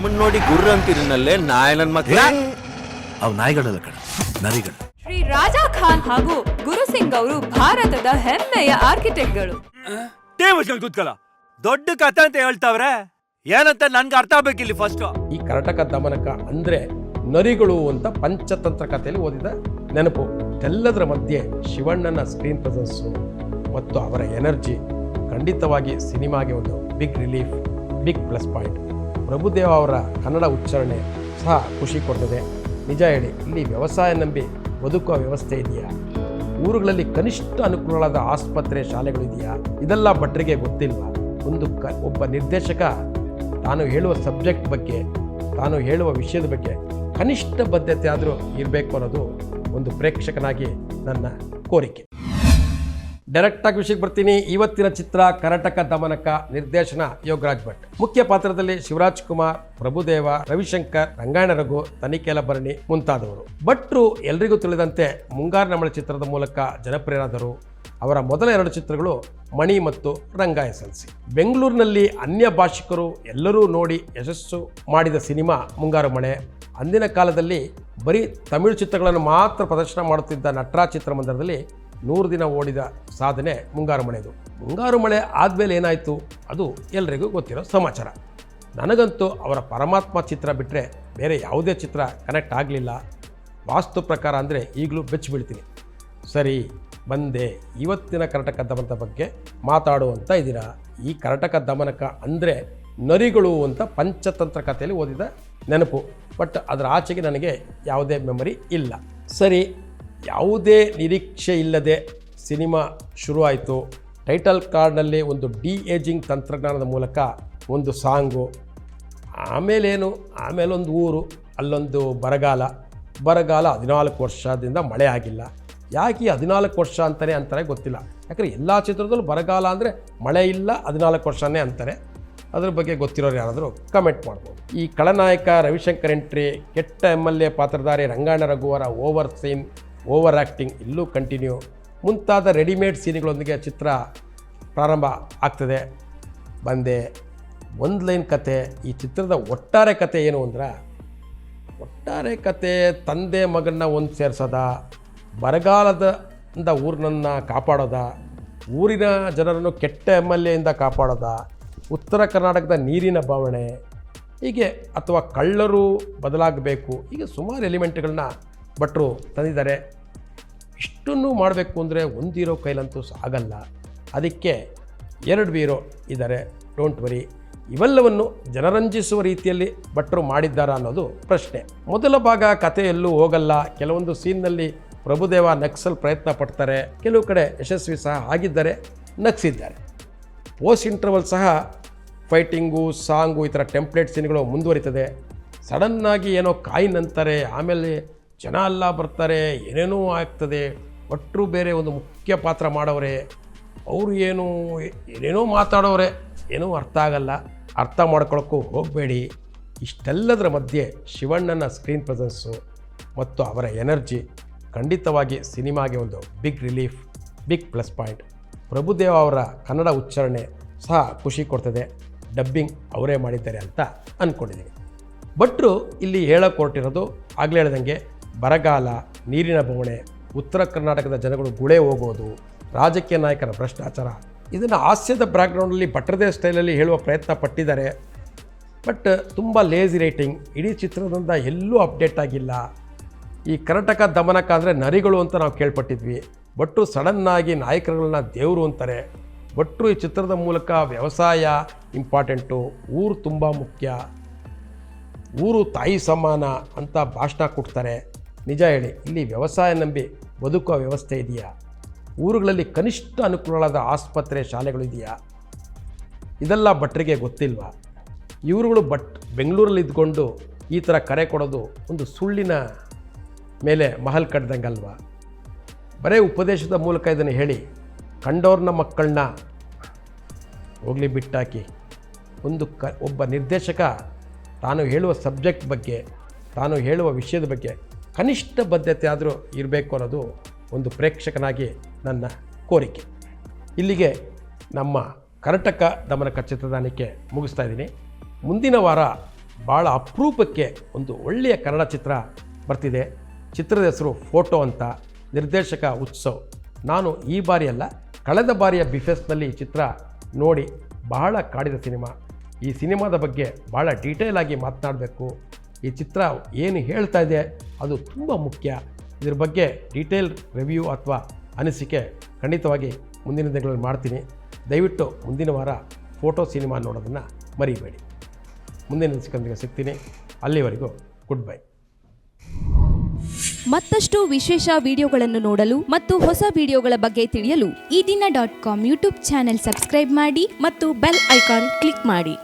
ನಮ್ಮನ್ನ ನೋಡಿ ಗುರ್ರ ಅಂತಿರಲ್ಲೇ ನಾಯನನ್ ನನ್ ಅವ್ ಅವು ನಾಯಿಗಳಲ್ಲ ಕಣ ನರಿಗಳು. ಶ್ರೀ ರಾಜಾ ಖಾನ್ ಹಾಗೂ ಗುರು ಸಿಂಗ್ ಅವರು ಭಾರತದ ಹೆಮ್ಮೆಯ ಆರ್ಕಿಟೆಕ್ಟ್ಗಳು. ಟೇ ಕುತ್ಕಲ ಕೂತ್ಕಲ್ಲ ದೊಡ್ಡ ಕಥೆ ಅಂತ ಹೇಳ್ತಾವ್ರೆ. ಏನಂತ ನನ್ಗೆ ಅರ್ಥ ಆಗ್ಬೇಕಿಲ್ಲಿ ಫಸ್ಟ್ ಈ ಕರ್ನಾಟಕ ದಮನಕ ಅಂದ್ರೆ ನರಿಗಳು ಅಂತ ಪಂಚತಂತ್ರ ಕಥೆಯಲ್ಲಿ ಓದಿದ ನೆನಪು. ಎಲ್ಲದರ ಮಧ್ಯೆ ಶಿವಣ್ಣನ ಸ್ಕ್ರೀನ್ ಪ್ರೆಸೆನ್ಸ್ ಮತ್ತು ಅವರ ಎನರ್ಜಿ ಖಂಡಿತವಾಗಿ ಸಿನಿಮಾಗೆ ಒಂದು big relief big plus point Prabhudeva ಅವರ ಕನ್ನಡ ಉಚ್ಚಾರಣೆ ಸಹ ಖುಷಿ ಕೊಡ್ತದೆ. ನಿಜ ಹೇಳಿ, ಇಲ್ಲಿ ವ್ಯವಸಾಯ ನಂಬಿ ಬದುಕುವ ವ್ಯವಸ್ಥೆ ಇದೆಯಾ? ಊರುಗಳಲ್ಲಿ ಕನಿಷ್ಠ ಅನುಕೂಲಗಳಾದ ಆಸ್ಪತ್ರೆ ಶಾಲೆಗಳಿದೆಯಾ ಇದೆಲ್ಲ ಭಟ್ರಿಗೆ ಗೊತ್ತಿಲ್ಲ. ಒಂದು ಕ, ಒಬ್ಬ ನಿರ್ದೇಶಕ ತಾನು ಹೇಳುವ ಸಬ್ಜೆಕ್ಟ್ ಬಗ್ಗೆ, ತಾನು ಹೇಳುವ ವಿಷಯದ ಬಗ್ಗೆ ಕನಿಷ್ಠ ಬದ್ಧತೆ ಆದರೂ ಇರಬೇಕು ಅನ್ನೋದು ಒಂದು ಪ್ರೇಕ್ಷಕನಾಗಿ ನನ್ನ ಕೋರಿಕೆ. ಡೈರೆಕ್ಟಾಗಿ ವಿಷಯಕ್ಕೆ ಬರ್ತೀನಿ. ಇವತ್ತಿನ ಚಿತ್ರ ಕರ್ನಾಟಕ ದಮನಕ ನಿರ್ದೇಶನ ಯೋಗರಾಜ್ ಭಟ್. ಮುಖ್ಯ ಪಾತ್ರದಲ್ಲಿ ಶಿವರಾಜ್ ಕುಮಾರ್, ಪ್ರಭುದೇವ, ರವಿಶಂಕರ್, ರಂಗಾಯಣ ರಘು, ತನಿಖೆಲ ಭರಣಿ ಮುಂತಾದವರು. ಭಟ್ರು ಎಲ್ರಿಗೂ ತಿಳಿದಂತೆ ಮುಂಗಾರು ನಮಳ ಚಿತ್ರದ ಮೂಲಕ ಜನಪ್ರಿಯರಾದರು. ಅವರ ಮೊದಲ ಎರಡು ಚಿತ್ರಗಳು ಮಣಿ ಮತ್ತು ರಂಗ ಎಸ್ ಎಲ್ ಸಿ ಬೆಂಗಳೂರಿನಲ್ಲಿ ಅನ್ಯ ಭಾಷಿಕರು ಎಲ್ಲರೂ ನೋಡಿ ಯಶಸ್ಸು ಮಾಡಿದ ಸಿನಿಮಾ ಮುಂಗಾರು ಮಳೆ ಅಂದಿನ ಕಾಲದಲ್ಲಿ ಬರೀ ತಮಿಳು ಚಿತ್ರಗಳನ್ನು ಮಾತ್ರ ಪ್ರದರ್ಶನ ಮಾಡುತ್ತಿದ್ದ ನಟರಾಜ್ ಚಿತ್ರಮಂದಿರದಲ್ಲಿ ನೂರು ದಿನ ಓಡಿದ ಸಾಧನೆ ಮುಂಗಾರು ಮಳೆದು. ಮುಂಗಾರು ಮಳೆ ಆದಮೇಲೆ ಏನಾಯಿತು? ಅದು ಎಲ್ರಿಗೂ ಗೊತ್ತಿರೋ ಸಮಾಚಾರ. ನನಗಂತೂ ಅವರ ಪರಮಾತ್ಮ ಚಿತ್ರ ಬಿಟ್ಟರೆ ಬೇರೆ ಯಾವುದೇ ಚಿತ್ರ ಕನೆಕ್ಟ್ ಆಗಲಿಲ್ಲ. ವಾಸ್ತು ಪ್ರಕಾರ ಅಂದರೆ ಈಗಲೂ ಬೆಚ್ಚಿ ಬೀಳ್ತೀನಿ ಸರಿ, ಬಂದೆ. ಇವತ್ತಿನ ಕರ್ನಾಟಕ ದಮನದ ಬಗ್ಗೆ ಮಾತಾಡುವಂತ ಇದ್ದೀರಾ ಈ ಕರ್ನಾಟಕ ದಮನಕ ಅಂದರೆ ನರಿಗಳು ಅಂತ ಪಂಚತಂತ್ರ ಕಥೆಯಲ್ಲಿ ಓದಿದ ನೆನಪು. ಬಟ್ ಅದರ ಆಚೆಗೆ ನನಗೆ ಯಾವುದೇ ಮೆಮರಿ ಇಲ್ಲ. ಸರಿ ಯಾವುದೇ ನಿರೀಕ್ಷೆ ಇಲ್ಲದೆ ಸಿನಿಮಾ ಶುರುವಾಯಿತು. ಟೈಟಲ್ ಕಾರ್ಡ್ನಲ್ಲಿ ಒಂದು ಡಿ ಏಜಿಂಗ್ ತಂತ್ರಜ್ಞಾನದ ಮೂಲಕ ಒಂದು ಸಾಂಗು. ಆಮೇಲೇನು ಆಮೇಲೆ ಒಂದು ಊರು, ಅಲ್ಲೊಂದು ಬರಗಾಲ. ಬರಗಾಲ ಹದಿನಾಲ್ಕು ವರ್ಷದಿಂದ ಮಳೆ ಆಗಿಲ್ಲ. ಯಾಕೆ ಹದಿನಾಲ್ಕು ವರ್ಷ ಅಂತಲೇ ಅಂತಾರೆ ಗೊತ್ತಿಲ್ಲ. ಯಾಕಂದರೆ ಎಲ್ಲ ಚಿತ್ರದಲ್ಲೂ ಬರಗಾಲ ಅಂದರೆ ಮಳೆ ಇಲ್ಲ, ಹದಿನಾಲ್ಕು ವರ್ಷನೇ ಅಂತಾರೆ. ಅದ್ರ ಬಗ್ಗೆ ಗೊತ್ತಿರೋರು ಯಾರಾದರೂ ಕಮೆಂಟ್ ಮಾಡ್ಬೋದು. ಈ ಖಳನಾಯಕ ರವಿಶಂಕರ್ ಎಂಟ್ರಿ ಕೆಟ್ಟ ಎಂ ಎಲ್ ಎ ಪಾತ್ರಧಾರಿ ರಂಗಾಣ ರಘುವರ ಓವರ್ ಸೀನ್ ಓವರ್ ಆ್ಯಕ್ಟಿಂಗ್ ಇಲ್ಲೂ ಕಂಟಿನ್ಯೂ. ಮುಂತಾದ ರೆಡಿಮೇಡ್ ಸೀನ್ಗಳೊಂದಿಗೆ ಚಿತ್ರ ಪ್ರಾರಂಭ ಆಗ್ತದೆ. ಬಂದೆ ಒಂದು ಲೈನ್ ಕತೆ, ಈ ಚಿತ್ರದ ಒಟ್ಟಾರೆ ಕತೆ ಏನು ಅಂದ್ರೆ, ಒಟ್ಟಾರೆ ಕತೆ ತಂದೆ ಮಗನ್ನ ಒಂದು ಸೇರ್ಸೋದ ಬರಗಾಲದ ಇಂದ ಊರಿನನ್ನ ಕಾಪಾಡೋದ, ಊರಿನ ಜನರನ್ನು ಕೆಟ್ಟ ಎಂ ಎಲ್ ಎಯಿಂದ ಕಾಪಾಡೋದ, ಉತ್ತರ ಕರ್ನಾಟಕದ ನೀರಿನ ಬವಣೆ, ಹೀಗೆ ಅಥವಾ ಕಳ್ಳರು ಬದಲಾಗಬೇಕು, ಹೀಗೆ ಸುಮಾರು ಎಲಿಮೆಂಟ್ಗಳನ್ನ ಭಟ್ರು ತಂದಿದ್ದಾರೆ. ಇಷ್ಟನ್ನು ಮಾಡಬೇಕು ಅಂದರೆ ಒಂದಿರೋ ಕೈಲಂತೂ ಆಗಲ್ಲ ಅದಕ್ಕೆ ಎರಡು ಬೀರೋ ಇದ್ದಾರೆ. ಡೋಂಟ್ ವರಿ ಇವೆಲ್ಲವನ್ನು ಜನರಂಜಿಸುವ ರೀತಿಯಲ್ಲಿ ಭಟ್ರು ಮಾಡಿದ್ದಾರಾ ಅನ್ನೋದು ಪ್ರಶ್ನೆ. ಮೊದಲ ಭಾಗ ಕಥೆಯಲ್ಲೂ ಹೋಗಲ್ಲ. ಕೆಲವೊಂದು ಸೀನ್ನಲ್ಲಿ ಪ್ರಭುದೇವ ನಕ್ಸಲ್ ಪ್ರಯತ್ನ ಪಡ್ತಾರೆ. ಕೆಲವು ಕಡೆ ಯಶಸ್ವಿ ಸಹ ಆಗಿದ್ದಾರೆ ನಕ್ಸಿದ್ದಾರೆ ಪೋಸ್ಟ್ ಇಂಟರ್ವಲ್ ಸಹ ಫೈಟಿಂಗು ಸಾಂಗು ಈ ಥರ ಟೆಂಪ್ಲೇಟ್ ಸೀನ್ಗಳು ಮುಂದುವರಿತದೆ. ಸಡನ್ನಾಗಿ ಏನೋ ಕಾಯಿನ್ ಅಂತಾರೆ. ಆಮೇಲೆ ಜನ ಅಲ್ಲ ಬರ್ತಾರೆ, ಏನೇನೋ ಆಗ್ತದೆ ಒಟ್ಟರು ಬೇರೆ ಒಂದು ಮುಖ್ಯ ಪಾತ್ರ ಮಾಡೋರೆ, ಅವರು ಏನು, ಏನೇನೋ ಮಾತಾಡೋರೆ, ಏನೂ ಅರ್ಥ ಆಗಲ್ಲ. ಅರ್ಥ ಮಾಡ್ಕೊಳ್ಳೋಕ್ಕೂ ಹೋಗಬೇಡಿ. ಇಷ್ಟೆಲ್ಲದರ ಮಧ್ಯೆ ಶಿವಣ್ಣನ ಸ್ಕ್ರೀನ್ ಪ್ರೆಸೆನ್ಸು ಮತ್ತು ಅವರ ಎನರ್ಜಿ ಖಂಡಿತವಾಗಿ ಸಿನಿಮಾಗೆ ಒಂದು big relief big plus point Prabhudeva ಅವರ ಕನ್ನಡ ಉಚ್ಚಾರಣೆ ಸಹ ಖುಷಿ ಕೊಡ್ತದೆ. ಡಬ್ಬಿಂಗ್ ಅವರೇ ಮಾಡಿದ್ದಾರೆ ಅಂತ ಅಂದ್ಕೊಂಡಿದ್ದೀನಿ ಭಟ್ರು ಇಲ್ಲಿ ಹೇಳಕ್ಕೆ ಹೊರಟಿರೋದು ಆಗಲೇ ಹೇಳ್ದಂಗೆ ಬರಗಾಲ, ನೀರಿನ ಬವಣೆ ಉತ್ತರ ಕರ್ನಾಟಕದ ಜನಗಳು ಗುಳೆ ಹೋಗೋದು, ರಾಜಕೀಯ ನಾಯಕರ ಭ್ರಷ್ಟಾಚಾರ. ಇದನ್ನು ಹಾಸ್ಯದ ಬ್ಯಾಕ್ಗ್ರೌಂಡಲ್ಲಿ ಭಟ್ರದೇ ಸ್ಟೈಲಲ್ಲಿ ಹೇಳುವ ಪ್ರಯತ್ನ ಪಟ್ಟಿದ್ದಾರೆ. ಬಟ್ ತುಂಬ ಲೇಜಿ ರೈಟಿಂಗ್ ಇಡೀ ಚಿತ್ರದಿಂದ ಎಲ್ಲೂ ಅಪ್ಡೇಟ್ ಆಗಿಲ್ಲ. ಈ ಕರ್ನಾಟಕ ದಮನಕ್ಕಾದರೆ ನರಿಗಳು ಅಂತ ನಾವು ಕೇಳ್ಪಟ್ಟಿದ್ವಿ. ಬಟ್ಟು ಸಡನ್ನಾಗಿ ನಾಯಕರುಗಳನ್ನ ದೇವರು ಅಂತಾರೆ. ಭಟ್ರು ಈ ಚಿತ್ರದ ಮೂಲಕ ವ್ಯವಸಾಯ ಇಂಪಾರ್ಟೆಂಟು, ಊರು ತುಂಬ ಮುಖ್ಯ. ಊರು ತಾಯಿ ಸಮಾನ ಅಂತ ಭಾಷಣ ಕೊಡ್ತಾರೆ. ನಿಜ ಹೇಳಿ, ಇಲ್ಲಿ ವ್ಯವಸಾಯ ನಂಬಿ ಬದುಕುವ ವ್ಯವಸ್ಥೆ ಇದೆಯಾ? ಊರುಗಳಲ್ಲಿ ಕನಿಷ್ಠ ಅನುಕೂಲವಾದ ಆಸ್ಪತ್ರೆ, ಶಾಲೆಗಳು ಇದೆಯಾ? ಇದೆಲ್ಲ ಭಟ್ರಿಗೆ ಗೊತ್ತಿಲ್ವಾ? ಇವರುಗಳು ಬಟ್ ಬೆಂಗಳೂರಲ್ಲಿ ಇದ್ಕೊಂಡು ಈ ಥರ ಕರೆ ಕೊಡೋದು ಒಂದು ಸುಳ್ಳಿನ ಮೇಲೆ ಮಹಲ್ ಕಡ್ದಂಗಲ್ವಾ ಬರೇ ಉಪದೇಶದ ಮೂಲಕ ಇದನ್ನು ಹೇಳಿ, ಕಂಡೋರ್ನ ಮಕ್ಕಳನ್ನ ಹೋಗಲಿ ಬಿಟ್ಟಾಕಿ. ಒಂದು ಕ, ಒಬ್ಬ ನಿರ್ದೇಶಕ ತಾನು ಹೇಳುವ ಸಬ್ಜೆಕ್ಟ್ ಬಗ್ಗೆ, ತಾನು ಹೇಳುವ ವಿಷಯದ ಬಗ್ಗೆ ಕನಿಷ್ಠ ಬದ್ಧತೆ ಆದರೂ ಇರಬೇಕು ಅನ್ನೋದು ಒಂದು ಪ್ರೇಕ್ಷಕನಾಗಿ ನನ್ನ ಕೋರಿಕೆ. ಇಲ್ಲಿಗೆ ನಮ್ಮ ಕರ್ನಾಟಕ ದಮನಕ ಚಿತ್ರದಾನಕ್ಕೆ ಮುಗಿಸ್ತಾ ಇದ್ದೀನಿ. ಮುಂದಿನ ವಾರ ಭಾಳ ಅಪರೂಪಕ್ಕೆ ಒಂದು ಒಳ್ಳೆಯ ಕನ್ನಡ ಚಿತ್ರ ಬರ್ತಿದೆ. ಚಿತ್ರದ ಹೆಸರು ಫೋಟೋ ಅಂತ ನಿರ್ದೇಶಕ ಉತ್ಸವ್. ನಾನು ಈ ಬಾರಿಯಲ್ಲ ಕಳೆದ ಬಾರಿಯ ಬಿಫೆಸ್ನಲ್ಲಿ ಈ ಚಿತ್ರ ನೋಡಿ ಬಹಳ ಕಾಡಿದ ಸಿನಿಮಾ. ಈ ಸಿನಿಮಾದ ಬಗ್ಗೆ ಭಾಳ ಡೀಟೇಲ್ ಆಗಿ ಮಾತನಾಡಬೇಕು. ಈ ಚಿತ್ರ ಏನು ಹೇಳ್ತಾ ಇದೆ ಅದು ತುಂಬ ಮುಖ್ಯ. ಇದ್ರ ಬಗ್ಗೆ ಡೀಟೇಲ್ ರಿವ್ಯೂ ಅಥವಾ ಅನಿಸಿಕೆ ಖಂಡಿತವಾಗಿ ಮುಂದಿನ ದಿನಗಳಲ್ಲಿ ಮಾಡ್ತೀನಿ. ದಯವಿಟ್ಟು ಮುಂದಿನ ವಾರ ಫೋಟೋ ಸಿನಿಮಾ ನೋಡೋದನ್ನು ಮರಿಬೇಡಿ. ಮುಂದಿನ ಅನಿಸಿಕೆಯೊಂದಿಗೆ ಸಿಗ್ತೀನಿ. ಅಲ್ಲಿವರೆಗೂ ಗುಡ್ ಬೈ ಮತ್ತಷ್ಟು ವಿಶೇಷ ವಿಡಿಯೋಗಳನ್ನು ನೋಡಲು ಮತ್ತು ಹೊಸ ವಿಡಿಯೋಗಳ ಬಗ್ಗೆ ತಿಳಿಯಲು Ee Dina dot com YouTube channel subscribe ಮಾಡಿ ಮತ್ತು ಬೆಲ್ ಐಕಾನ್ ಕ್ಲಿಕ್ ಮಾಡಿ.